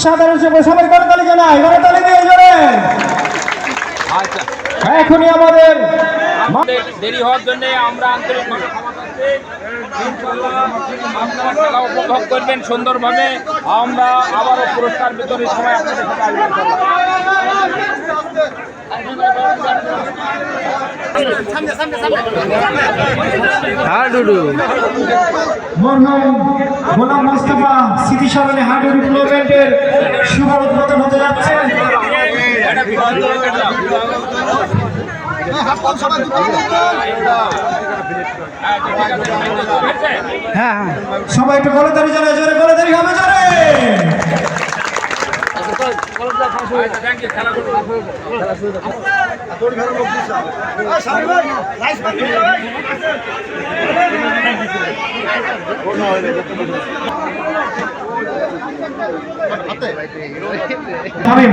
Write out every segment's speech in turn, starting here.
সাধারণ সভা সবাই করতালি জানাই করতালি দিয়ে জোরে। আচ্ছা এখনই আমাদের দেরি হওয়ার জন্য আমরা আন্তরিকভাবে আপনারা খেলা উপভোগ করবেন সুন্দরভাবে। আমরা আবারও পুরস্কার বিতরণের সময় আপনাদের সাথে। মরহুম গোলাম মোস্তফা স্মৃতি স্মরণে হাডুর টুর্নামেন্টের শুভ উদ্বোধন হতে যাচ্ছে। হ্যাঁ হ্যাঁ। সবাই একটু গলতারি জানায় জোরে গলতারি হবে জোরে। আচ্ছা, thank you, খেলা করুন। তামিম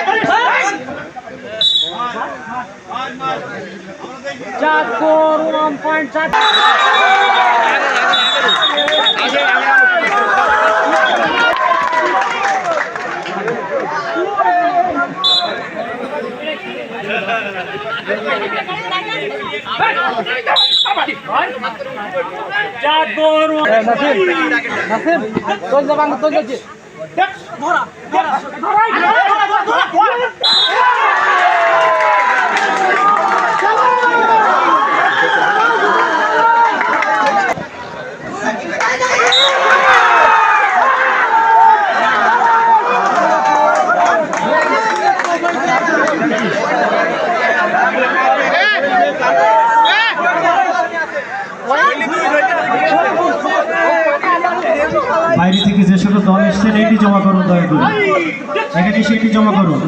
আইতে হবে নিজ করতে ঠিক আছে মুহূর্তে শুরু হয়ে গেল বাইরে থেকে যে সকল দল এসছেন, এটি জমা করুন, দয়া করে। এখানে সেটি জমা করুন।